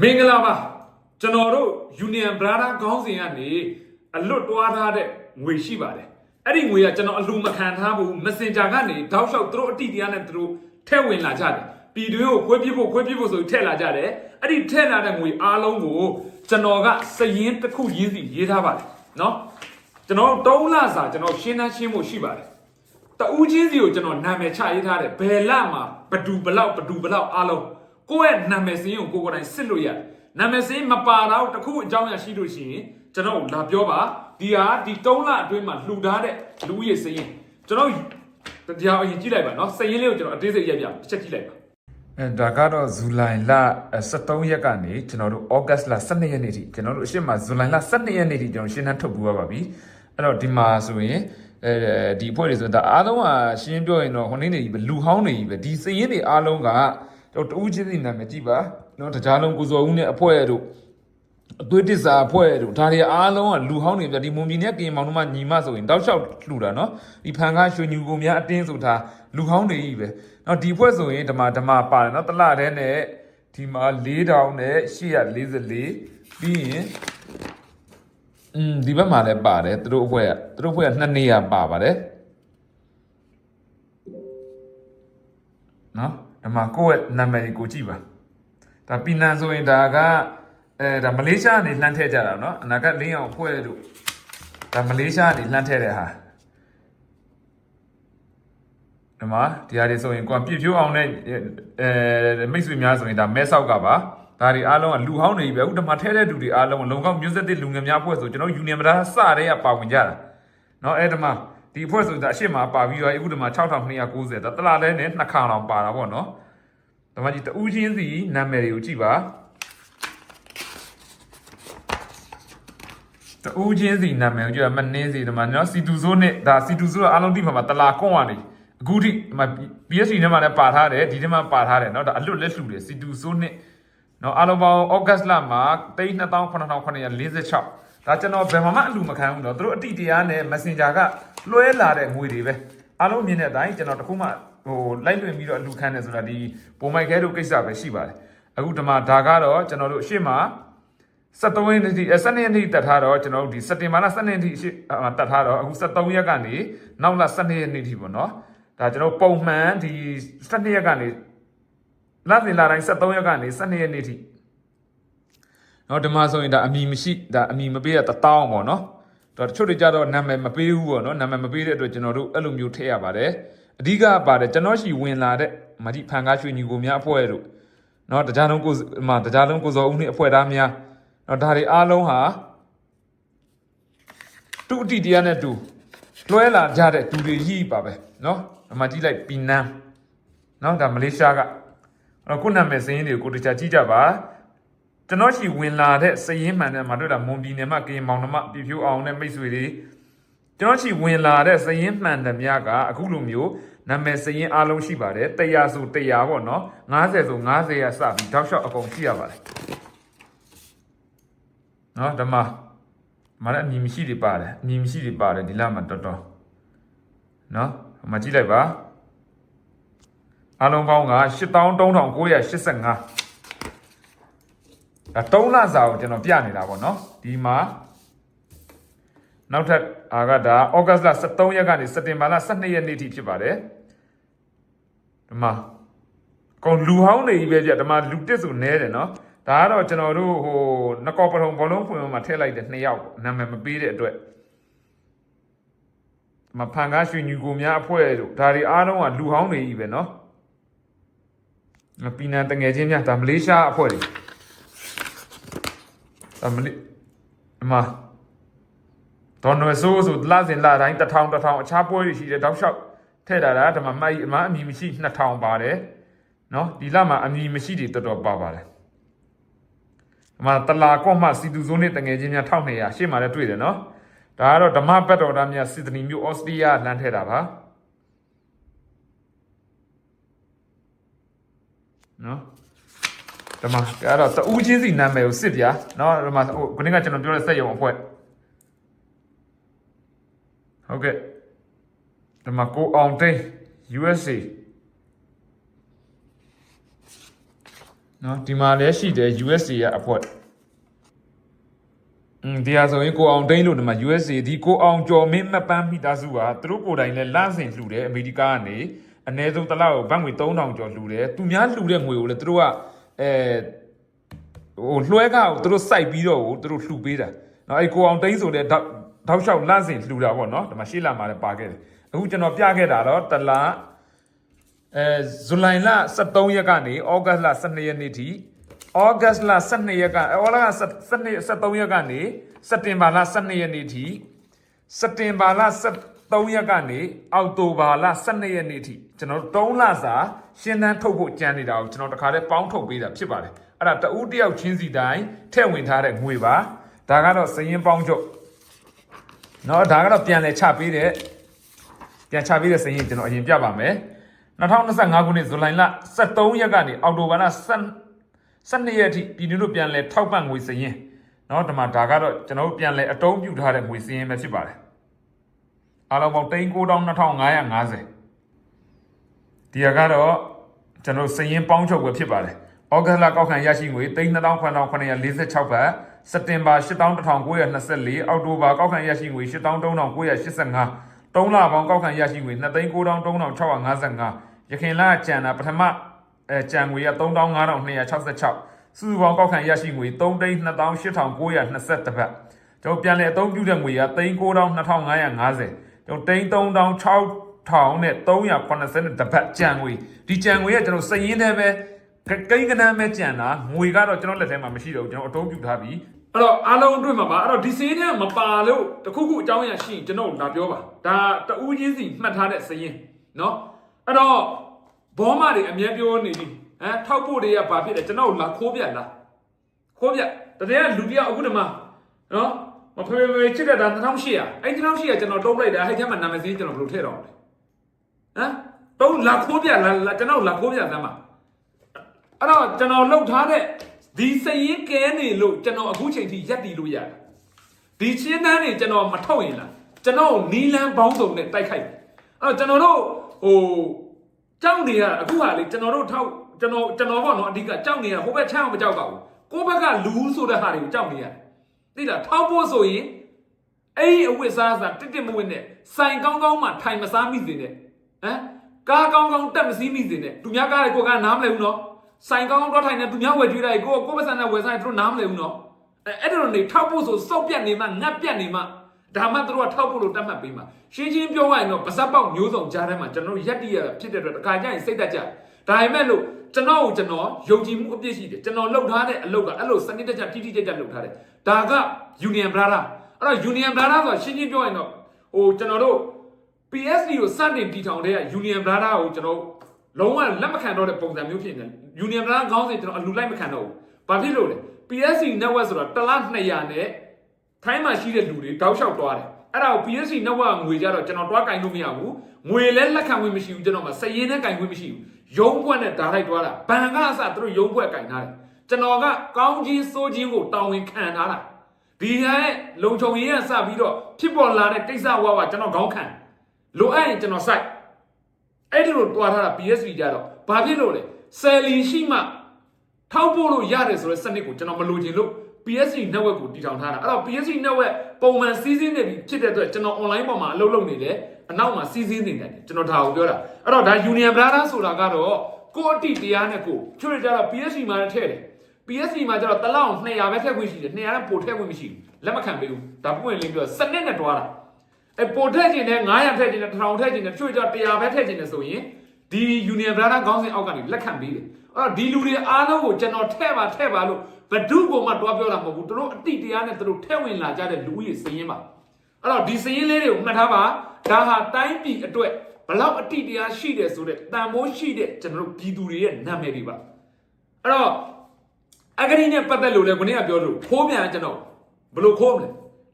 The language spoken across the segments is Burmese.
မင်္ဂလာပါကျွန်တော်တို့ Union Brother ခေါင်းစဉ်ကနေအလွတ်တွားထားတဲ့ငွေရှိပါတယ်အဲ့ဒီငွေကကျွန်တော်အလှူမခံထားဘူး Messenger ကနေတောက်လျှောက်သူတို့အတိတရားနဲ့သူတို့ထည့်ဝင်လာကြတယ်ပြည်တွင်းကိုခွဲပြစ်ဖို့ခွဲပြစ်ဖို့ဆိုပြီးထည့်လာကြတယ်အဲ့ဒီထည့်လာတဲ့ငွေအားလုံးကိုကျွန်တော်ကစည်ရင်းတစ်ခုရင်းစီရေးထားပါတယ်နော်ကျွန်တော်တုံးလစာကျွန်တော်ရှင်းနှရှင်းဖို့ရှိပါတယ်တဦးချင်းစီကိုကျွန်တော်နာမည်ချရေးထားတယ်ဘယ်လမှာဘဒူဘလောက်ဘဒူဘလောက်အားလုံး ကိုယ့်ရဲ့နာမည်စင်းကိုကိုယ်ကိုယ်တိုင်စစ်လို့ရတယ်နာမည်စင်းမပါတော့တခုအကြောင်းအရာရှိလို့ရှိရင်ကျွန်တော်လာပြောပါဒီဟာဒီ3လအတွင်းမှာလှူထားတဲ့လူဦးရေစင်းကျွန်တော်တရားအရင်ကြည့်လိုက်ပါနော်စရင်လေးကိုကျွန်တော်အသေးစိတ်ရိုက်ပြတစ်ချက်ကြည့်လိုက်ပါအဲဒါကတော့ဇူလိုင်လ23ရက်ကနေကျွန်တော်တို့ဩဂတ်စ်လ12ရက်နေ့ထိကျွန်တော်တို့အရှိမဇူလိုင်လ12ရက်နေ့ထိကျွန်တော်ရှင်းနှန်းထုတ်ပြရပါပြီအဲ့တော့ဒီမှာဆိုရင်အဲဒီအဖွဲ့တွေဆိုတော့ဒါအားလုံးကရှင်းပြောရင်တော့ဟိုနေ့နေကြီးပဲလူဟောင်းနေကြီးပဲဒီစည်ရင်တွေအားလုံးကကျွန် တော်တူးချင်းစီနာမည်ကြည့်ပါနော်တကြားလုံးကိုစော်ဦးနဲ့အဖွဲ့တို့အသွေးတစ္ဆာအဖွဲ့တို့ဒါတွေအားလုံးကလူဟောင်းနေပြဒီမွန်ပြည်နဲ့ကရင်မောင်တို့မှညီမဆိုရင်တောက်လျှောက်လှူတာနော်ဒီဖန်ကားရွှေညူကိုများအတင်းဆိုတာလူဟောင်းတွေကြီးပဲနော်ဒီဖွဲ့ဆိုရင်ဓမ္မဓမ္မပါတယ်နော်တလတဲ့နဲ့ဒီမှာ4000နဲ့844ပြီးရင်อืมဒီဘက်မှာလည်းပါတယ်သူတို့အဖွဲ့ကသူတို့အဖွဲ့ကနှစ်နေရပါပါတယ်နော် ဓမ္မကိုယ့်ရဲ့နာမည်ကိုကြည့်ပါဒါပီနန်ဆိုရင်ဒါကအဲဒါမလေးရှားကနေလှမ်းထည့်ကြတာနော်အနာဂတ်လင်းအောင်အဖွဲ့တို့ဒါမလေးရှားကနေလှမ်းထည့်တဲ့ဟာဒီမှာဒီဟာတွေဆိုရင်ကိုယ်ပြည့်ဖြိုးအောင်နဲ့အဲမိတ်ဆွေများဆိုရင်ဒါမဲဆောက်ကပါဒါတွေအားလုံးကလူဟောင်းတွေကြီးပဲဥဒ္ဓမှာထဲတဲ့လူတွေအားလုံးကလုံကောက်မျိုးဆက်တဲ့လူငယ်များအဖွဲ့ဆိုကျွန်တော်ယူနီယံမဒါစတဲ့ကပါဝင်ကြတာနော်အဲ့ဒီမှာ ဒီအဖွဲ့ဆိုတာအရှိမပါပြီးတော့အခုဒီမှာ6290ဒါတလားလဲနဲ့နှစ်ခါတော့ပါတာပေါ့နော်ဒါမှကြီးတူးချင်းစီနာမည်တွေကိုကြည့်ပါတူးချင်းစီနာမည်ကိုကြည့်ရမနှင်းစီဒီမှာနော်စီတူဆိုးနဲ့ဒါစီတူဆိုးကအလုံးတိမှာတလာကွန်ကနေအခုထိဒီမှာ BSC ထဲမှာလည်းပါထားတယ်ဒီထဲမှာပါထားတယ်နော်ဒါအလွတ်လက်လှူတယ်စီတူဆိုးနဲ့နော်အလုံးပေါင်းဩဂတ်စ်လမှာ32846ဒါကျွန်တော်ဘယ်မှာမှအလူမခံဘူးနော်သူတို့အတိတရားနဲ့ Messenger က လွှဲလာတဲ့ငွေတွေပဲအားလုံးမြင်တဲ့အတိုင်းကျွန်တော်တခုမှဟိုလိုက်လွင်ပြီးတော့အလူခံတယ်ဆိုတာဒီပုံမိုက်ခဲတို့ကိစ္စပဲရှိပါတယ်အခုဒီမှာဒါကတော့ကျွန်တော်တို့အရှိမ73ရက်နေ့အ12ရက်နေ့တက်ထားတော့ကျွန်တော်တို့ဒီစက်တင်ဘာလ12ရက်နေ့အရှိတက်ထားတော့အခု73ရက်ကနေနောက်လ12ရက်နေ့ထိပေါ့နော်ဒါကျွန်တော်ပုံမှန်ဒီ12ရက်ကနေလစဉ်လာတိုင်း73ရက်ကနေ12ရက်နေ့ထိနော်ဒီမှာဆိုရင်ဒါအမီမရှိဒါအမီမပေးရတတောင်းပေါ့နော် တော့တချို့တွေကြတော့နာမည်မပေးဘူးပေါ့နော်နာမည်မပေးတဲ့အတွက်ကျွန်တော်တို့အဲ့လိုမျိုးထည့်ရပါတယ်အဓိကပါတယ်ကျွန်တော်ရှိဝင်လာတဲ့မတိဖန်ကားရွှေညီကိုများအဖွဲ့တို့နော်တကြားလုံးကိုမတကြားလုံးကိုစောဦးနှင့်အဖွဲ့သားများနော်ဒါတွေအားလုံးဟာတူအတိတရားနဲ့တူလွှဲလာကြတဲ့တူတွေကြီးပါပဲနော်ဒီမှာကြည့်လိုက်ပီနန်းနော်ဒါမလေးရှားကအဲ့တော့ခုနာမည်စရင်းတွေကိုကိုတခြားကြည့်ကြပါ ကျွန်တော်ရှိဝင်လာတဲ့စရင်းမှန်တဲ့မှာတွေ့တာမွန်ပြည်နယ်မှာကရင်မောင်နှမပြဖြိုးအောင်နဲ့မိတ်ဆွေတွေကျွန်တော်ရှိဝင်လာတဲ့စရင်းမှန်တဲ့များကအခုလိုမျိုးနာမည်စရင်းအားလုံးရှိပါတယ်100ဆို100ပေါ့နော်90ဆို90ရစပြီးတောက်လျှောက်အကုန်ရှိရပါတယ်နော်ဓမ္မမလည်းအမည်မရှိတွေပါတယ်အမည်မရှိတွေပါတယ်ဒီလမှာတော်တော်နော်မကြည့်လိုက်ပါအလုံးပေါင်းက83,985 ဒါ3လစာကိုကျွန်တော်ပြနေတာပေါ့နော်ဒီမှာနောက်ထပ်အာကဒါဩဂတ်လ23ရက်ကနေစက်တင်ဘာလ12ရက်နေ့ထိဖြစ်ပါတယ်ဒီမှာကောင်လူဟောင်းနေကြီးပဲပြဒီမှာလူတစ်ဆိုနဲတယ်နော်ဒါကတော့ကျွန်တော်တို့ဟိုနကောပထုံဘောလုံးဖွင့်မှာထည့်လိုက်တဲ့နှစ်ယောက်နာမည်မပေးတဲ့အတွက်ဒီမှာဖန်ကားရွှေညူကိုများအဖွဲ့တို့ဒါတွေအားလုံးကလူဟောင်းနေကြီးပဲနော်ပီနန်တငယ်ချင်းများဒါမလေးရှားအဖွဲ့တွေဒါ မလေးအမဒေါ်နယ်ဆိုးဆိုလာစဉ်လာတိုင်းတစ်ထောင်တစ်ထောင်အခြားပွဲတွေရှိတယ်တောက်လျှောက်ထည့်တာဒါဓမ္မမိုက်အမအမီမရှိ2000ပါတယ်နော်ဒီလမှာအမီမရှိတွေတော်တော်ပါပါတယ်အမတလာကော့မှစီတူဇိုးနဲ့တငယ်ချင်းများ1200ရှေ့မှာလည်းတွေ့တယ်နော်ဒါကတော့ဓမ္မဘတ်တော်သားများစစ်တနီမျိုးဩစတြီးယားလမ်းထည့်တာပါနော် ဒီမှာအဲ့တော့တူးချင်းစီနာမည်ကိုစစ်ပြနော်ဒီမှာဟိုခုနကကျွန်တော်ပြောတဲ့စက်ရုံအဖွဲ့ဟုတ်ကဲ့ဒီမှာကိုအောင်တိန် USA နော်ဒီမှာလည်းရှိတယ် USA ရအဖွဲ့อืมဒီဟာဆိုရင်ကိုအောင်တိန်လို့ဒီမှာ USA ဒီကိုအောင်ကျော်မင်းမပန်းမိသားစုကသူတို့ကိုယ်တိုင်လည်းလန့်စင်လှူတယ်အမေရိကကနေအနည်းဆုံးတစ်လောက်ဘတ်ငွေ3000ကျော်လှူတယ်သူများလှူတဲ့ငွေကိုလည်းသူတို့က အဲဟိုလွှဲကောက်သူတို့စိုက်ပြီးတော့ကိုသူတို့လှူပေးတာနော်အဲကိုအောင်တိန်ဆိုတဲ့တောက်တောက်လျှောက်လန့်စင်လှူတာပေါ့နော်ဒီမှာရှေ့လာမှာလည်းပါခဲ့တယ်အခုကျွန်တော်ပြခဲ့တာတော့တလားအဲဇူလိုင်လ23ရက်ကနေဩဂတ်လ12ရက်နေ့ထိဩဂတ်လ12ရက်ကဩဂတ်လ12 73ရက်ကနေစက်တင်ဘာလ12ရက်နေ့ထိစက်တင်ဘာလ73ရက်ကနေအောက်တိုဘာလ12ရက်နေ့ထိ ကျွန်တော်တို့3လစာရှင်းတန်းထုတ်ဖို့ကြံနေတာကိုကျွန်တော်တခါတည်းပေါင်းထုတ်ပေးတာဖြစ်ပါတယ်အဲ့ဒါတဦးတယောက်ချင်းစီတိုင်းထည့်ဝင်ထားတဲ့ငွေပါဒါကတော့စရင်ပေါင်းချုပ်เนาะဒါကတော့ပြန်လဲချပေးတဲ့ ပြန်ချပေးတဲ့စရင်ကျွန်တော်အရင်ပြပါမယ်2025ခုနှစ်ဇူလိုင်လ23ရက်ကနေအောက်တိုဘာလ12ရက်အထိပြည်သူတို့ပြန်လဲထောက်ပံ့ငွေစရင်เนาะဒီမှာဒါကတော့ကျွန်တော်တို့ပြန်လဲအတုံးပြုထားတဲ့ငွေစရင်ပဲဖြစ်ပါတယ်အားလုံးပေါင်း392,550 ဒီဟာကတော့ကျွန်တော်စရင်ပေါင်းချုပ်ပဲဖြစ်ပါတယ်ဩဂတ်လကောက်ခံရရှိငွေ329,946ဘတ်စက်တင်ဘာ8,1924အောက်တိုဘာကောက်ခံရရှိငွေ8,3985 3လပေါင်းကောက်ခံရရှိငွေ2,9655ရခိုင်လကျန်တာပထမအဲကျန်ငွေက3,5266စုစုပေါင်းကောက်ခံရရှိငွေ3,28,920ဘတ်ကျွန်တော်ပြန်လည်အသုံးပြုတဲ့ငွေက3,9,2550ကျွန်တော်3,600နဲ့ 380တပတ်ကျန်ငွေဒီကျန်ငွေကကျွန်တော်စည်ရင်းထဲပဲကိန်းကနန်းပဲကျန်တာငွေကတော့ကျွန်တော်လက်ထဲမှာမရှိတော့ဘူးကျွန်တော်အသုံးပြုထားပြီး အဲ့တော့အားလုံးတွေ့မှာပါအဲ့တော့ဒီစင်းထဲမပါလို့တခုခုအကြောင်းအရာရှိရင်ကျွန်တော်တို့လာပြောပါဒါတူးချင်းစီမှတ်ထားတဲ့စရင်เนาะအဲ့တော့ဘောမတွေအမြဲပြောနေပြီဟမ်ထောက်ဖို့တွေကဘာဖြစ်လဲကျွန်တော်တို့လာခိုးပြလားခိုးပြတကယ်ကလူတယောက်အခုတည်းမှာเนาะမဖေဖေဖေချစ်တဲ့ဒါ2800အဲ့2800ကျွန်တော်တုံးလိုက်တာအဲ့ထဲမှာနာမည်စင်းကျွန်တော်ဘယ်လိုထည့်တော့လဲ ဟမ်တုံးလာခိုးပြလားလာကျွန်တော်လာခိုးပြသမ်းပါအဲ့တော့ကျွန်တော်လှုပ်ထားတဲ့ဒီစရင်ကဲနေလို့ကျွန်တော်အခုချိန်ထိရက်တည်လို့ရတယ်ဒီချင်းတန်းနေကျွန်တော်မထုတ်ရင်လားကျွန်တော်နီလန်းဘောင်းစုံနဲ့တိုက်ခိုက်တယ်အဲ့တော့ကျွန်တော်တို့ဟိုကြောက်နေတာအခုဟာလေကျွန်တော်တို့ထောက်ကျွန်တော်ကျွန်တော်ပေါ့နော်အဓိကကြောက်နေတာဟိုဘက်ချမ်းအောင်မကြောက်ပါဘူးကိုယ့်ဘက်ကလူဆိုတဲ့ဟာတွေကိုကြောက်နေရတယ်သိလားထောက်ဖို့ဆိုရင်အဲ့ဒီအဝတ်စားစားတစ်တစ်မဝတ်နဲ့စိုင်ကောင်းကောင်းမှထိုင်မစားမိစေနဲ့ ဟမ်ကားကောင်းကောင်းတက်မစည်းမိစေနဲ့သူများကားတွေကိုကနားမလဲဘူးနော်ဆိုင်ကောင်းကောင်းတော့ထိုင်နေသူများဝယ်ကြွေးလိုက်ကိုကိုပစံနဲ့ဝယ်ဆိုင်သူတို့နားမလဲဘူးနော်အဲအဲ့ဒါနေထောက်ဖို့ဆိုစောက်ပြတ်နေမှငတ်ပြတ်နေမှဒါမှသူတို့ကထောက်ဖို့လို့တတ်မှတ်ပေးမှာရှင်းရှင်းပြောရရင်တော့ပါဇက်ပေါက်မျိုးစုံကြားထဲမှာကျွန်တော်တို့ရက်တည်ရဖြစ်တဲ့အတွက်တခါကျရင်စိတ်တက်ကြဒါပေမဲ့လို့ကျွန်တော်ကိုကျွန်တော်ယုံကြည်မှုအပြည့်ရှိတယ်ကျွန်တော်လှုပ်ထားတဲ့အလုပ်ကအဲ့လိုစနစ်တကျတိတိကျကျလှုပ်ထားတယ်ဒါက Union Brother အဲ့တော့ Union Brother ဆိုတာရှင်းရှင်းပြောရင်တော့ဟိုကျွန်တော်တို့ PSD ကိုစတင်တည်ထောင်တဲ့ Union Brother ကိုကျွန်တော်လုံးဝလက်မခံတော့တဲ့ပုံစံမျိုးဖြစ်နေတယ် Union Brother ခေါင်းစဉ်ကျွန်တော်အလူလိုက်မခံတော့ဘူး။ဘာဖြစ်လို့လဲ PSD network ဆိုတာတစ်လား200နဲ့ထိုင်းမှာရှိတဲ့လူတွေတောက်လျှောက်သွားတယ်။အဲ့ဒါကို PSD network ငွေကြတော့ကျွန်တော်တွားကင်လို့မရဘူး။ငွေလည်းလက်ခံဝင်မရှိဘူးကျွန်တော်မှစည်ရင်းနဲ့ကင်ခွင့်မရှိဘူး။ရုံးဘွက်နဲ့ဓာတ်လိုက်တွားတာဘန်ကအစသူတို့ရုံးဘွက်ကင်ထားတယ်။ကျွန်တော်ကကောင်းချင်းစိုးချင်းကိုတာဝန်ခံထားတာ။ဒီဟာရဲ့လုံခြုံရေးကစပြီးတော့ဖြစ်ပေါ်လာတဲ့ကိစ္စဝါဝါကျွန်တော်ခေါင်းခံ လိုအပ်ရင်ကျွန်တော်စိုက်အဲ့ဒီလိုတွားထားတာ PSV ကြတော့ဘာဖြစ်လို့လဲဆယ်လီရှိမှထောက်ဖို့လို့ရတယ်ဆိုတဲ့စနစ်ကိုကျွန်တော်မလိုချင်လို့ PSV network ကိုတည်ထောင်ထားတာအဲ့တော့ PSV network ပုံမှန်စီးစင်းနေပြီဖြစ်တဲ့အတွက်ကျွန်တော် online ပေါ်မှာအလုပ်လုပ်နေတယ်အနောက်မှာစီးစင်းနေတယ်ကျွန်တော်ဒါကိုပြောတာအဲ့တော့ဒါ Union Brother ဆိုတာကတော့ကိုယ့်အတိတရားနဲ့ကိုချွတ်ရကြတော့ PSV မှာလည်းထည့်တယ် PSV မှာကျတော့တလောက်200ပဲထည့်ခွင့်ရှိတယ်200နဲ့ပို့ထည့်ခွင့်မရှိဘူးလက်မခံပေးဘူးဒါပွင့်လင်းပြောစနစ်နဲ့တွားတာ အဲပိုထက်ကျင်တဲ့900ထက်ကျင်တဲ့1000ထက်ကျင်တဲ့ချွေကြ100ပဲထက်ကျင်တဲ့ဆိုရင်ဒီ Union Brother ခေါင်းစဉ်အောက်ကနေလက်ခံပေးတယ်အဲ့တော့ဒီလူတွေအားလုံးကိုကျွန်တော်ထဲ့ပါထဲ့ပါလို့ဘဒုကိုမှတွားပြောတာမဟုတ်ဘူးသူတို့အတိတရားနဲ့သူတို့ထဲ့ဝင်လာကြတဲ့လူကြီးစည်ရင်ပါအဲ့တော့ဒီစည်ရင်လေးတွေကိုမှတ်ထားပါဒါဟာတိုင်းပြည်အတွက်ဘလောက်အတိတရားရှိတယ်ဆိုတဲ့တန်ဖိုးရှိတဲ့ကျွန်တော်တို့ပြည်သူတွေရဲ့နာမည်တွေပါအဲ့တော့အဂရိနဲ့ပတ်သက်လို့လည်းခொနည်းကပြောလို့ခိုးပြန်ကျွန်တော်ဘယ်လိုခိုးမလဲ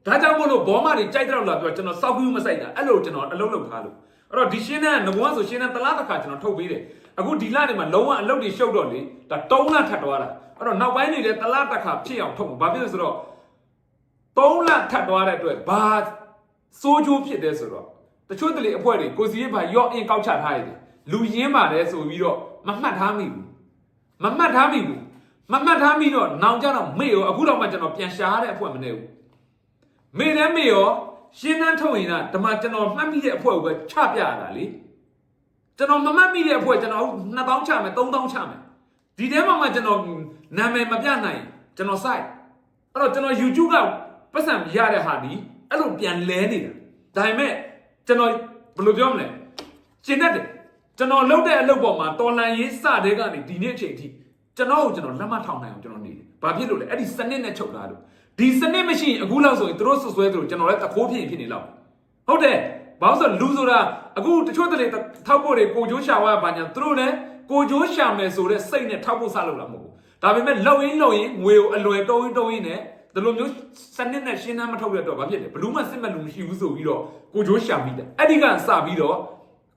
ဒါကြောင့်မို့လို့ဘောမတွေကြိုက်တော့လာပြောကျွန်တော်စောက်ကူးမဆိုင်တာအဲ့လိုကျွန်တော်အလုံးလုံးထားလို့အဲ့တော့ဒီရှင်းတဲ့ငဘွားဆိုရှင်းတဲ့တလားတစ်ခါကျွန်တော်ထုတ်ပေးတယ်အခုဒီလနေမှာလုံးဝအလုပ်တွေရှုပ်တော့လေဒါ၃လထပ်သွားတာအဲ့တော့နောက်ပိုင်းနေလေတလားတစ်ခါဖြစ်အောင်ထုတ်မှာဘာဖြစ်လဲဆိုတော့၃လထပ်သွားတဲ့အတွက်ဘာစိုးချိုးဖြစ်တယ်ဆိုတော့တချို့တလေအဖွဲ့တွေကိုစီရေးဘာရော့အင်ကောက်ချထားရတယ်လူရင်းပါတယ်ဆိုပြီးတော့မမှတ်ထားမိဘူးမမှတ်ထားမိဘူးမမှတ်ထားမိတော့နောင်ကြတော့မေ့ရောအခုတော့မှကျွန်တော်ပြန်ရှာရတဲ့အဖွဲ့မနေဘူး မေ့တယ်မေ့ရောရှင်းနှန်းထုတ်ရင်ကဓမ္မကျွန်တော်မှတ်မိတဲ့အဖွဲ့ကိုပဲချပြရတာလေကျွန်တော်မမှတ်မိတဲ့အဖွဲ့ကျွန်တော်2000ချမယ်3000ချမယ်ဒီထဲမှာမှကျွန်တော်နာမည်မပြနိုင်ကျွန်တော် site အဲ့တော့ကျွန်တော် YouTube ကပတ်စံရတဲ့ဟာဒီအဲ့လိုပြန်လဲနေတာဒါပေမဲ့ကျွန်တော်ဘယ်လိုပြောမလဲကျင်တတ်တယ်ကျွန်တော်လုပ်တဲ့အလုပ်ပေါ်မှာတော်လန်ရေးစတဲ့ကနေဒီနေ့အချိန်ထိကျွန်တော်ကိုကျွန်တော်လက်မထောင်နိုင်အောင်ကျွန်တော်နေတယ်။ဘာဖြစ်လို့လဲအဲ့ဒီစနစ်နဲ့ချုပ်ထားလို့ ဒီစနစ်မရှိရင်အခုလောက်ဆိုရင်သူတို့ဆွဆွဲသူတို့ကျွန်တော်လည်းတခိုးဖြစ်ရင်ဖြစ်နေလောက်ဟုတ်တယ်ဘာလို့ဆိုလူဆိုတာအခုတချို့တလေထောက်ဖို့တွေကိုကြိုးရှာဝါဘာညာသူတို့လည်းကိုကြိုးရှာမယ်ဆိုတဲ့စိတ်နဲ့ထောက်ဖို့စလုပ်တာမဟုတ်ဘူးဒါပေမဲ့လှုပ်ရင်းလှုပ်ရင်းငွေကိုအလွယ်တုံးရင်းတုံးရင်းနဲ့ဒီလိုမျိုးစနစ်နဲ့ရှင်းနှမ်းမထုတ်ရတော့ဘာဖြစ်လဲဘလူးမစစ်မဲ့လူမရှိဘူးဆိုပြီးတော့ကိုကြိုးရှာမိတယ်အဲ့ဒီကစပြီးတော့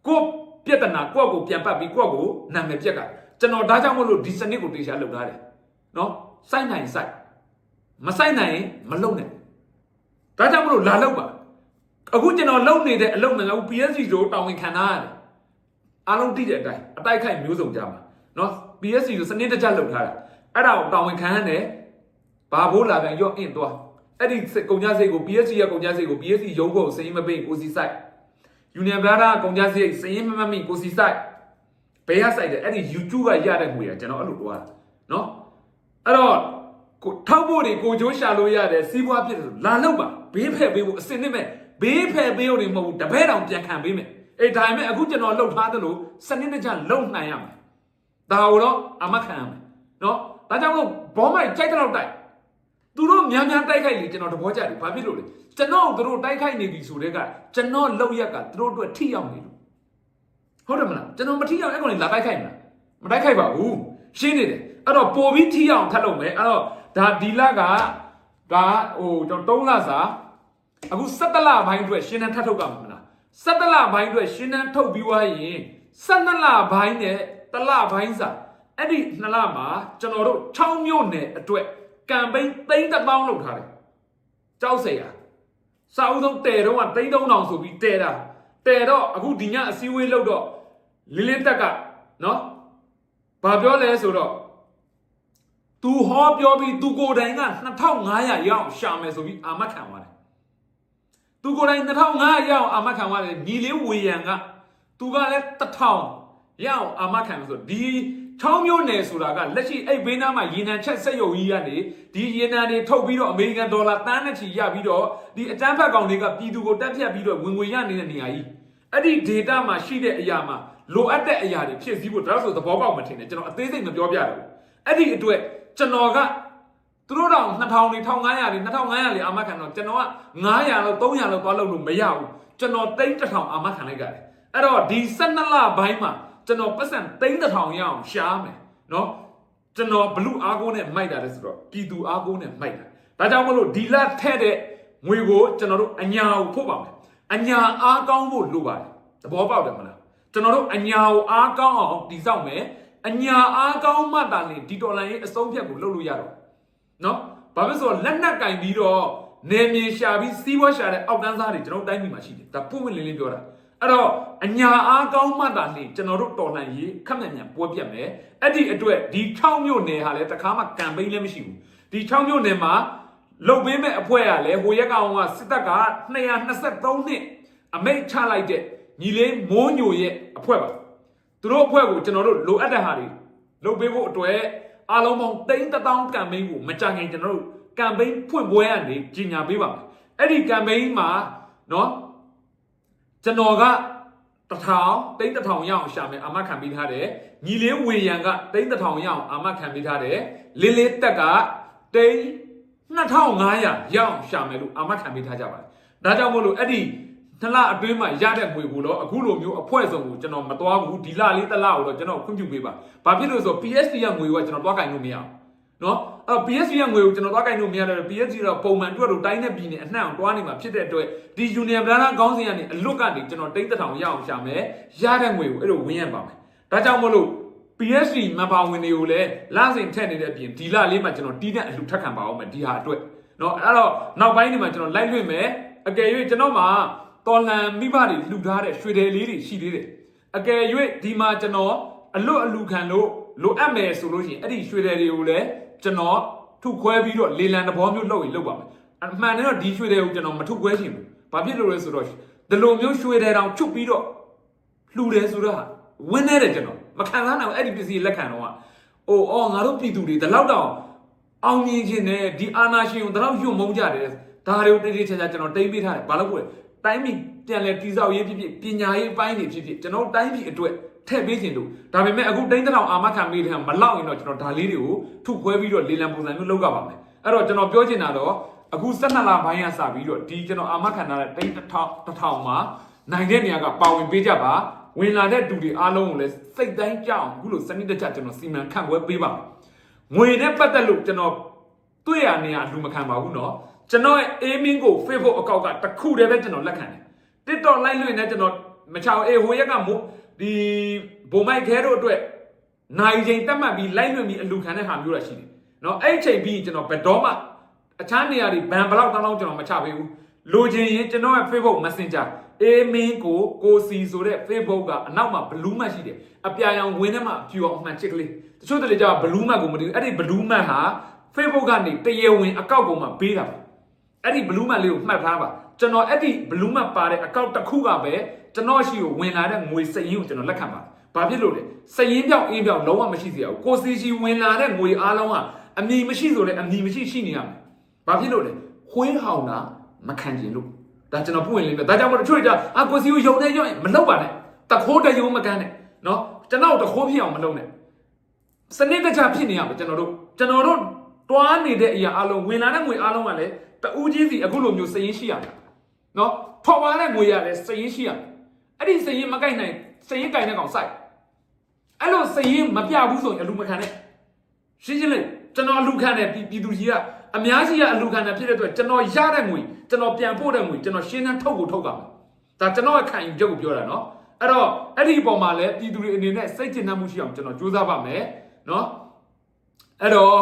ကိုပြဿနာကိုယ့်ကိုပြန်ပတ်ပြီးကိုယ့်ကိုနာမည်ပြက်ကကျွန်တော်ဒါကြောင့်မလို့ဒီစနစ်ကိုတေချာလုပ်ထားတယ်နော်စိုက်နိုင်စိုက် မဆိုင်နိုင်ရင်မလုပ်နဲ့ဒါကြောင့်မလို့လာလုပ်ပါအခုကျွန်တော်လုပ်နေတဲ့အလုပ်နဲ့အခု PSG တို့တာဝန်ခံထားရတယ်အားလုံးသိတဲ့အတိုင်းအတိုက်ခိုက်မျိုးစုံကြမှာနော် PSG တို့စနစ်တကျလုပ်ထားတာအဲ့ဒါကိုတာဝန်ခံရတယ်ဘာဘိုးလာပြန်ရော့အင်းသွားအဲ့ဒီကုန်ကြစိတ်ကို PSG ရဲ့ကုန်ကြစိတ်ကို PSG ရုံးဖို့စရင်မပိတ်ကိုစီဆိုင် Union Brother ကုန်ကြစိတ်စရင်မမမိကိုစီဆိုင်ဘယ်ရဆိုင်တယ်အဲ့ဒီ YouTube ကရတဲ့ငွေကကျွန်တော်အဲ့လိုတော့နော်အဲ့တော့ ကိုထောက်ဖို့တွေကိုကြိုးရှာလို့ရတယ်စီးပွားဖြစ်တယ်ဆိုလာလောက်ပါဘေးဖက်ပေးဖို့အစင်နဲ့မဲ့ဘေးဖက်ပေးဖို့တွေမဟုတ်ဘူးတပည့်တောင်ပြန်ခံပေးမယ်အေးဒါပေမဲ့အခုကျွန်တော်လှုပ်ထားသလိုစနစ်တကျလုံနိုင်ရမယ်ဒါကိုတော့အမခံရမယ်နော်ဒါကြောင့်မို့ဘောမိုက်ကြိုက်တဲ့လောက်တိုက်သူတို့များများတိုက်ခိုက်လေကျွန်တော်သဘောကျတယ်ဘာဖြစ်လို့လဲကျွန်တော်တို့တို့တိုက်ခိုက်နေပြီဆိုတဲ့ကကျွန်တော်လောက်ရက်ကသူတို့အတွက်ထိရောက်နေလို့ဟုတ်တယ်မလားကျွန်တော်မထိရောက်အဲ့ကောင်လေးလာတိုက်ခိုက်မလားမတိုက်ခိုက်ပါဘူးရှင်းနေတယ်အဲ့တော့ပိုပြီးထိအောင်ထပ်လုပ်မယ်အဲ့တော့ ဒါဒီလကဒါဟိုကျွန်တော်3လစာအခု17လပိုင်းအတွက်ရှင်းနှန်းထပ်ထုတ်ကြမှာမလား17လပိုင်းအတွက်ရှင်းနှန်းထုတ်ပြီးွားရင်12လပိုင်းနဲ့တလပိုင်းစာအဲ့ဒီနှစ်လမှာကျွန်တော်တို့6မြို့နယ်အတွက်ကမ်ပိန်း3000လောက်ထားတယ်ကြောက်စရာစာအုပ်ဆုံးတဲတော့က3000ဆိုပြီးတဲတာတဲတော့အခုဒီညအစည်းအဝေးလုပ်တော့လင်းလင်းတက်ကနော်ဘာပြောလဲဆိုတော့ သူဟောပြောပြီးသူကိုယ်တိုင်က2500ရအောင်ရှာမယ်ဆိုပြီးအာမခံသွားတယ်သူကိုယ်တိုင်2500ရအောင်အာမခံသွားတယ်ညီလေးဝေယံကသူကလည်း1000ရအောင်အာမခံဆိုဒီ6မျိုးနယ်ဆိုတာကလက်ရှိအဲ့ဘေးနားမှာရေနံချက်စက်ရုံကြီးကနေဒီရေနံတွေထုတ်ပြီးတော့အမေရိကန်ဒေါ်လာတန်းနဲ့ချီရပြီးတော့ဒီအတန်းဖက်ကောင်တွေကပြည်သူကိုတက်ဖြတ်ပြီးတော့ဝင်ငွေရနေတဲ့နေရာကြီးအဲ့ဒီ data မှာရှိတဲ့အရာမှာလိုအပ်တဲ့အရာတွေဖြည့်ဆည်းဖို့ဒါဆိုသဘောပေါက်မထင်နဲ့ကျွန်တော်အသေးစိတ်မပြောပြတော့ဘူးအဲ့ဒီအတွက် ကျွန်တော်ကသူတို့တော့2000နေ1500နေ2500လေအာမခံတော့ကျွန်တော်က900လောက်300လောက်သွားလို့လို့မရဘူးကျွန်တော်တိတ်1000အာမခံလိုက်ကြတယ်အဲ့တော့ဒီ12လပိုင်းမှာကျွန်တော်ပတ်စံတိတ်1000ရအောင်ရှားမယ်နော်ကျွန်တော်ဘလူအားကိုးနဲ့မိုက်တာလဲဆိုတော့ပြည်သူအားကိုးနဲ့မိုက်တာဒါကြောင့်မလို့ဒီလထဲ့တဲ့ငွေကိုကျွန်တော်တို့အညာကိုဖို့ပါမယ်အညာအားကောင်းဖို့လိုပါတယ်သဘောပေါက်တယ်မလားကျွန်တော်တို့အညာကိုအားကောင်းအောင်တည်ဆောက်မယ် အညာအားကောင်းမှသာလျှင်ဒီဒေါ်လာရေးအစုံဖြတ်ကိုလုပ်လို့ရတော့နော်ဘာဖြစ်လို့လက်နက်ကင်ပြီးတော့နေမြေရှာပြီးစီးပွားရှာတဲ့အောက်တန်းစားတွေကျွန်တော်တိုင်းပြည်မှာရှိတယ်ဒါပုံဝင်လင်းလင်းပြောတာအဲ့တော့အညာအားကောင်းမှသာလျှင်ကျွန်တော်တို့တော်လှန်ရေးခက်မြန်မြန်ပွဲပြတ်မယ်အဲ့ဒီအတွက်ဒီ6မြို့နယ်ဟာလည်းတခါမှကမ်ပိန်းလည်းမရှိဘူးဒီ6မြို့နယ်မှာလုတ်ပေးမဲ့အဖွဲ့ကလည်းဟိုရက်ကောင်ကစစ်တပ်က223နှစ်အမိတ်ချလိုက်တဲ့ညီလေးမိုးညိုရဲ့အဖွဲ့ပါ သူတို့အဖွဲ့ကိုကျွန်တော်တို့လိုအပ်တဲ့ဟာတွေလုတ်ပေးဖို့အတွက်အားလုံးပေါင်းတိန်းတစ်တောင်းကမ်ပိန်းကိုမကြခင်ကျွန်တော်တို့ကမ်ပိန်းဖွင့်ပွဲကနေကြီးညာပေးပါမယ်အဲ့ဒီကမ်ပိန်းမှာနော်ကျွန်တော်ကတထောင်တိန်းတစ်ထောင်ရအောင်ရှာမယ်အာမခံပေးထားတယ်ညီလေးဝေယံကတိန်းတစ်ထောင်ရအောင်အာမခံပေးထားတယ်လင်းလေးတက်ကတိန်း2500ရအောင်ရှာမယ်လို့အာမခံပေးထားကြပါတယ်ဒါကြောင့်မို့လို့အဲ့ဒီ နှစ်လအတွင်းမှာရတဲ့ငွေကိုတော့အခုလိုမျိုးအဖွဲ့စုံကိုကျွန်တော်မသွားဘူးဒီလလေးတစ်လကိုတော့ကျွန်တော်ခွင့်ပြုပေးပါ။ဘာဖြစ်လို့လဲဆိုတော့ PSD ရငွေကကျွန်တော်သွားကင်လို့မရဘူး။နော်အဲ့တော့ PSD ရငွေကိုကျွန်တော်သွားကင်လို့မရတော့ PSD တော့ပုံမှန်အတွက်လို့တိုင်းနဲ့ပြည်နယ်အနှံ့အောင်တွားနေမှာဖြစ်တဲ့အတွက်ဒီ Union Brother ခေါင်းစဉ်ကနေအလွတ်ကနေကျွန်တော်တိတ်တထောင်ရအောင်ရှာမယ်။ရတဲ့ငွေကိုအဲ့လိုဝင်းရပါမယ်။ဒါကြောင့်မလို့ PSD မပါဝင်တွေကိုလည်းလစဉ်ထက်နေတဲ့အပြင်ဒီလလေးမှာကျွန်တော်တီးတဲ့အလှထက်ခံပါအောင်မယ်ဒီဟာအတွက်နော်အဲ့တော့နောက်ပိုင်းဒီမှာကျွန်တော်လိုက်လွင့်မယ်အကယ်၍ကျွန်တော်မှာ တော်လန်မိဘတွေလှူထားတဲ့ရွှေတယ်လေးတွေရှိသေးတယ်အကယ်၍ဒီမှာကျွန်တော်အလွတ်အလူခံလို့လိုအပ်မယ်ဆိုလို့ရှိရင်အဲ့ဒီရွှေတယ်တွေကိုလည်းကျွန်တော်ထုခွဲပြီးတော့လေလံတဘောမျိုးလုပ်ရင်လုပ်ပါမယ်အမှန်တည်းတော့ဒီရွှေတယ်ကိုကျွန်တော်မထုခွဲချင်ဘူးဘာဖြစ်လို့လဲဆိုတော့ဒီလိုမျိုးရွှေတယ်တောင်ချုပ်ပြီးတော့လှူတယ်ဆိုတော့ဝင်းနေတယ်ကျွန်တော်မခံစားနိုင်ဘူးအဲ့ဒီပစ္စည်းလက်ခံတော့ကအိုးအော်ငါတို့ပြည်သူတွေဒီလောက်တောင်အောင်မြင်ခြင်းနဲ့ဒီအာနာရှင်ကိုဒီလောက်ယွံ့မုန်းကြတယ်ဒါတွေကိုတိတိကျကျကျွန်တော်တိမ့်ပေးထားတယ်ဘာလို့လဲ တိုင်းပြည်ပြန်လဲတည်ဆောက်ရေးဖြစ်ဖြစ်ပညာရေးအပိုင်းတွေဖြစ်ဖြစ်ကျွန်တော်တိုင်းပြည်အတွက်ထည့်ပေးခြင်းလို့ဒါပေမဲ့အခုတိုင်းတောင်အာမခံပေးတယ်မလောက်ရင်တော့ကျွန်တော်ဒါလေးတွေကိုထုခွဲပြီးတော့လေလံပုံစံမျိုးလုပ်ကြပါမယ်အဲ့တော့ကျွန်တော်ပြောချင်တာတော့အခု12လပိုင်းကစပြီးတော့ဒီကျွန်တော်အာမခံထားတဲ့တိုင်းတစ်ထောင်တစ်ထောင်မှာနိုင်တဲ့နေရာကပါဝင်ပေးကြပါဝင်လာတဲ့သူတွေအားလုံးကိုလည်းစိတ်တိုင်းကြအောင်အခုလိုစနစ်တကျကျွန်တော်စီမံခန့်ခွဲပေးပါမယ်ငွေနဲ့ပတ်သက်လို့ကျွန်တော်တွေ့ရနေရလူမခံပါဘူးเนาะ ကျွန်တော်ရဲ့ aiming ကို Facebook အကောင့်ကတခုတည်းပဲကျွန်တော်လက်ခံတယ် TikTok လိုက်လွှင့်နေကျွန်တော်မချောင်အေဟိုရက်ကမို့ဒီဘုံမိုက်ခဲတို့အတွက်နိုင်ချိန်တက်မှတ်ပြီးလိုက်လွှင့်ပြီးအလူခံတဲ့ဟာမျိုးတာရှိတယ်နော်အဲ့ချိန်ပြီးကျွန်တော်ဘယ်တော့မှအခြားနေရာတွေဘန်ဘလောက်တောင်းတောင်းကျွန်တော်မချပေးဘူးလိုချင်ရင်ကျွန်တော်ရဲ့ Facebook Messenger အေမင်းကိုကိုစီဆိုတဲ့ Facebook ကအနောက်မှာဘလူးမတ်ရှိတယ်အပြာရောင်ဝင်းထဲမှာဖြူအောင်အမှန်ချစ်ကလေးတချို့တလေကြာဘလူးမတ်ကိုမသိဘူးအဲ့ဒီဘလူးမတ်ဟာ Facebook ကနေတရားဝင်အကောင့်ပေါ်မှာပေးတာပါ အဲ့ဒီဘလူးမတ်လေးကိုမှတ်ထားပါကျွန်တော်အဲ့ဒီဘလူးမတ်ပါတဲ့အကောင့်တစ်ခုကပဲကျွန်တော်ရှိကိုဝင်လာတဲ့ငွေစရင်ကိုကျွန်တော်လက်ခံပါတယ်။ဘာဖြစ်လို့လဲ။စရင်ပြောင်းအင်းပြောင်းလုံးဝမရှိစေရဘူး။ကိုစီရှိဝင်လာတဲ့ငွေအားလုံးကအမီမရှိဆိုလည်းအမီမရှိရှိနေရမယ်။ဘာဖြစ်လို့လဲ။ခွင်းဟောင်တာမခံကျင်လို့ဒါကျွန်တော်ပွင့်လင်းပြဒါကြောင့်မို့တချို့ကြအာကိုစီကိုယုံနေယုံရင်မလုပ်ပါနဲ့။တခိုးတယုံမကန်းနဲ့နော်ကျွန်တော်တခိုးဖြစ်အောင်မလုပ်နဲ့။စနစ်တကျဖြစ်နေရမယ်ကျွန်တော်တို့ကျွန်တော်တို့ တွားနေတဲ့အရာအလုံးဝင်လာတဲ့ငွေအလုံးကလည်းတူးချင်းစီအခုလိုမျိုးစရင်ရှိရမယ်နော်ထော်ပါတဲ့ငွေရလည်းစရင်ရှိရမယ်အဲ့ဒီစရင်မကိုက်နိုင်စရင်ကိုင်တဲ့ကောင်စိုက်အဲ့လိုစရင်မပြဘူးဆိုရင်အလူမခံနဲ့ရှင်းရှင်းလေးကျွန်တော်အလူခံတဲ့ပြည်သူကြီးကအများကြီးကအလူခံတဲ့ဖြစ်တဲ့အတွက်ကျွန်တော်ရတဲ့ငွေကျွန်တော်ပြန်ပို့တဲ့ငွေကျွန်တော်ရှင်းနှန်းထုတ်ကိုထုတ်ပါမယ်ဒါကျွန်တော်အခံယူချက်ကိုပြောတာနော်အဲ့တော့အဲ့ဒီအပေါ်မှာလည်းပြည်သူတွေအနေနဲ့စိတ်ကျဉ်နှံ့မှုရှိအောင်ကျွန်တော်ကြိုးစားပါမယ်နော်အဲ့တော့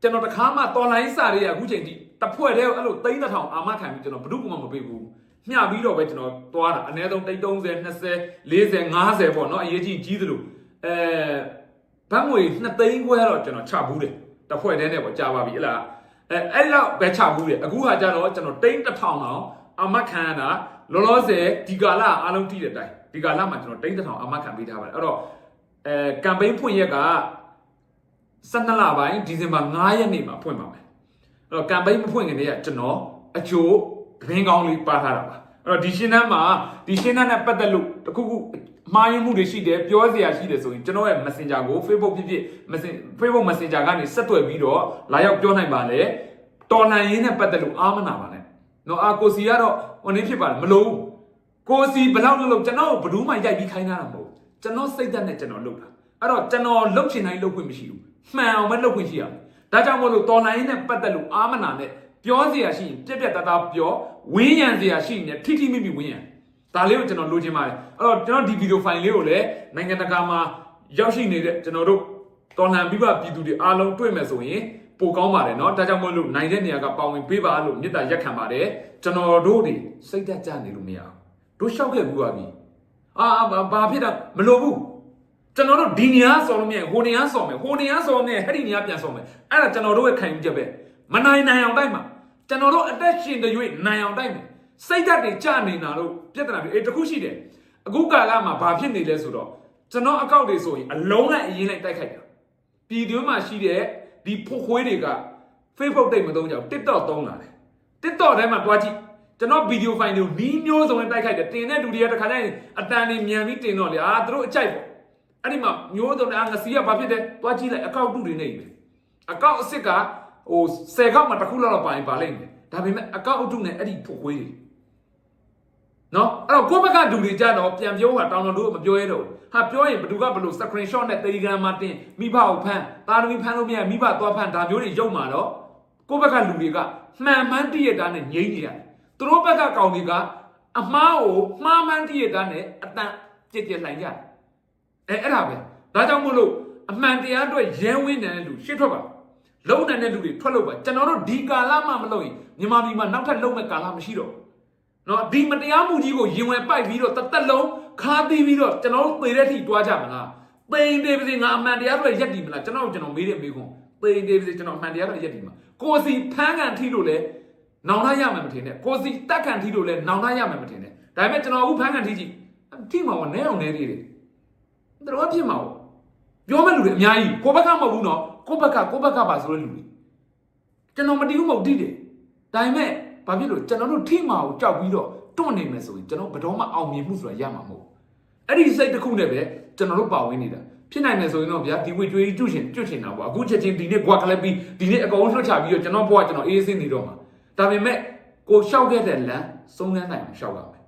ကျွန်တော်တခါမှတော်လိုင်းစာတွေကအခုချိန်ထိတစ်ဖွဲ့တည်းအဲ့လိုသိန်းတစ်ထောင်အာမခံပြီးကျွန်တော်ဘ ᱹ မှမပေးဘူးမျှပြီးတော့ပဲကျွန်တော်သွားတာအနည်းဆုံး30 20 40 50ပေါ့နော်အရေးကြီးကြီးသလိုအဲဘတ်ငွေ2သိန်းခွဲတော့ကျွန်တော်ချဘူးတယ်တစ်ဖွဲ့တည်းနဲ့ပေါ့ကြာပါပြီဟလားအဲအဲ့လောက်ပဲချဘူးတယ်အခုဟာကျတော့ကျွန်တော်တိန်းတစ်ထောင်အောင်အာမခံရတာလောလောဆယ်ဒီကာလအားလုံးတည်တဲ့အတိုင်းဒီကာလမှာကျွန်တော်တိန်းတစ်ထောင်အာမခံပေးထားပါတယ်အဲ့တော့အဲကမ်ပိန်းဖွင့်ရက်က 12လပိုင်းဒီဇင်ဘာ9ရက်နေ့မှာဖွင့်ပါမယ်အဲ့တော့ကမ်ပိန်းမဖွင့်ခင်တည်းကကျွန်တော်အချို့သတင်းကောင်းလေးပါထားတာပါအဲ့တော့ဒီရှင်းတန်းမှာဒီရှင်းတန်းနဲ့ပတ်သက်လို့တခုခုမှားယွင်းမှုတွေရှိတယ်ပြောစရာရှိတယ်ဆိုရင်ကျွန်တော်ရဲ့ Messenger ကို Facebook ဖြစ်ဖြစ် Messenger Facebook Messenger ကနေဆက်သွယ်ပြီးတော့လာရောက်ပြောနိုင်ပါလေတော်လန်ရင်းနဲ့ပတ်သက်လို့အားမနာပါနဲ့နော်အာကိုစီကတော့ဟိုနေဖြစ်ပါတယ်မလို့ကိုစီဘယ်လောက်လုပ်လို့ကျွန်တော်ဘယ်သူမှရိုက်ပြီးခိုင်းတာမဟုတ်ကျွန်တော်စိတ်သက်နဲ့ကျွန်တော်လုပ်တာ အဲ့တော့ကျွန်တော်လုပ်ချင်တိုင်းလုပ်ခွင့်မရှိဘူးမှန်အောင်ပဲလုပ်ခွင့်ရှိရမယ်ဒါကြောင့်မို့လို့တော်လိုင်းနဲ့ပတ်သက်လို့အာမနာနဲ့ပြောစရာရှိရင်ပြက်ပြက်တသားပြောဝင်းရံစရာရှိရင်ထိထိမိမိဝင်းရံဒါလေးကိုကျွန်တော်လိုချင်ပါတယ်အဲ့တော့ကျွန်တော်ဒီဗီဒီယိုဖိုင်လေးကိုလည်းနိုင်ငံတကာမှာရောက်ရှိနေတဲ့ကျွန်တော်တို့တော်လှန်ပြီးပါပြည်သူတွေအားလုံးတွေ့မယ်ဆိုရင်ပိုကောင်းပါတယ်เนาะဒါကြောင့်မို့လို့နိုင်တဲ့နေရာကပါဝင်ပေးပါလို့မေတ္တာရက်ခံပါတယ်ကျွန်တော်တို့တွေစိတ်သက်ကြနေလို့မရအောင်တို့ရှောက်ခဲ့ဘူးပါပြီအာဘာဘာဖြစ်တာမလိုဘူး ကျွန်တော်တို့ဒီနေရာဆော်လို့မြဲဟိုနေရာဆော်မယ်ဟိုနေရာဆော်မယ်ဟဲ့ဒီနေရာပြန်ဆော်မယ်အဲ့ဒါကျွန်တော်တို့ရဲ့ခံယူချက်ပဲမနိုင်နိုင်အောင်တိုက်မှာကျွန်တော်တို့အသက်ရှင်တဲ့၍နိုင်အောင်တိုက်မယ်စိတ်ဓာတ်တွေကြနေတာလို့ပြဿနာတွေအေးတခုရှိတယ်အခုကာလမှာဘာဖြစ်နေလဲဆိုတော့ကျွန်တော်အကောက်တွေဆိုရင်အလုံးလိုက်အရင်လိုက်တိုက်ခိုက်တာပြည်တွင်းမှာရှိတဲ့ဒီဖို့ခွေးတွေက Facebook တိတ်မသုံးကြဘူး TikTok သုံးလာတယ် TikTok ထဲမှာတွားကြည့်ကျွန်တော်ဗီဒီယိုဖိုင်တွေကိုနီးမျိုးစုံနဲ့တိုက်ခိုက်တယ်တင်တဲ့လူတွေကတခါတည်းအတန်တွေမြန်ပြီးတင်တော့လေအာသူတို့အကြိုက်ပေါ့ အဲ့ဒီမှာမျိုးစုံနဲ့ငစီကဘာဖြစ်တယ်တွားကြည့်လိုက်အကောက်တုတွေနေပြီအကောက်အစ်စ်ကဟို10ကောက်မှတစ်ခုလောက်တော့ပါရင်ပါလိမ့်မယ်ဒါပေမဲ့အကောက်အတုနဲ့အဲ့ဒီဖို့ခွေးတွေနော်အဲ့တော့ကိုယ့်ဘက်ကဒူတွေကြတော့ပြန်ပြောတာတောင်းတော်တို့မပြောရတော့ဟာပြောရင်ဘယ်သူကဘယ်လို screenshot နဲ့ Telegram မှာတင်မိဘကိုဖမ်းတာသမီဖမ်းလို့မရမိဘသွားဖမ်းဒါမျိုးတွေရုပ်မှာတော့ကိုယ့်ဘက်ကလူတွေကမှန်မှန်တည့်ရတာနဲ့ငြိမ့်နေရတယ်သူတို့ဘက်ကကောင်တွေကအမှားကိုမှားမှန်တည့်ရတာနဲ့အတန်ကြက်ကြက်လှိုင်ကြတယ် အဲအဲ့ဒါပဲဒါကြောင့်မို့လို့အမှန်တရားအတွက်ရဲဝင်းနေတဲ့လူရှင်းထွက်ပါလုံနိုင်တဲ့လူတွေထွက်လို့ပါကျွန်တော်တို့ဒီကာလမှမလုပ်ရင်မြန်မာပြည်မှာနောက်ထပ်လုံမဲ့ကာလမရှိတော့နော်ဒီမတရားမှုကြီးကိုရင်ဝယ်ပိုက်ပြီးတော့တသက်လုံးခါသီးပြီးတော့ကျွန်တော်တို့သေတဲ့အထိတွားကြမလားပိန်တေးပြင်ငါအမှန်တရားတွေရက်တည်မလားကျွန်တော်ကျွန်တော်မေးတဲ့မေးခွန်းပိန်တေးပြင်ကျွန်တော်အမှန်တရားတွေရက်တည်မှာကိုစီဖန်းကန်ထိလို့လဲနောင်တရမယ်မထင်နဲ့ကိုစီတက်ကန်ထိလို့လဲနောင်တရမယ်မထင်နဲ့ဒါပေမဲ့ကျွန်တော်အခုဖန်းကန်ထိကြည့်ထိမှာကနဲအောင်နဲသေးတယ် တော်တော်ဖြစ်မှာပေါ့ပြောမဲ့လူတွေအများကြီးကိုဘက်ကမဟုတ်ဘူးနော်ကိုဘက်ကကိုဘက်ကပါဆိုတဲ့လူတွေကျွန်တော်မတီးဘူးမဟုတ်တီးတယ်ဒါပေမဲ့ဘာဖြစ်လို့ကျွန်တော်တို့ထိမှာကိုကြောက်ပြီးတော့တွန့်နေမယ်ဆိုရင်ကျွန်တော်ဘယ်တော့မှအောင်မြင်မှုဆိုတာရမှာမဟုတ်အဲ့ဒီစိတ်တစ်ခုနဲ့ပဲကျွန်တော်တို့ပါဝင်နေတာဖြစ်နိုင်တယ်ဆိုရင်တော့ဗျာဒီဝေကျွေးကျွတ်ရှင်ကျွတ်ရှင်တာပေါ့အခုချက်ချင်းဒီနေ့ကွာကလပ်ပြီးဒီနေ့အကုန်လွှတ်ချပြီးတော့ကျွန်တော်ဘဝကျွန်တော်အေးစင်းနေတော့မှာဒါပေမဲ့ကိုရှောက်ခဲ့တဲ့လမ်းဆုံးလန်းနိုင်ရှောက်ရမယ်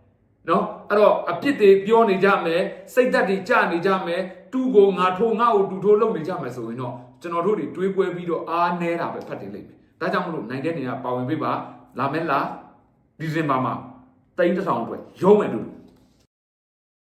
နော် အဲ့တော့အပြစ်တွေပြောနေကြမယ်စိတ်သက်တွေကြနေကြမယ်တူကိုငါထိုးငါ့ကိုတူထိုးလုပ်နေကြမယ်ဆိုရင်တော့ကျွန်တော်တို့တွေတွေးပွဲပြီးတော့အားနဲတာပဲဖတ်တင်လိမ့်မယ်ဒါကြောင့်မလို့နိုင်တဲ့နေရာပါဝင်ပေးပါလာမယ်လားဒီဇင်ဘာမှာတိတ်တစ်ဆောင်အတွက်ရုံးမယ်လို့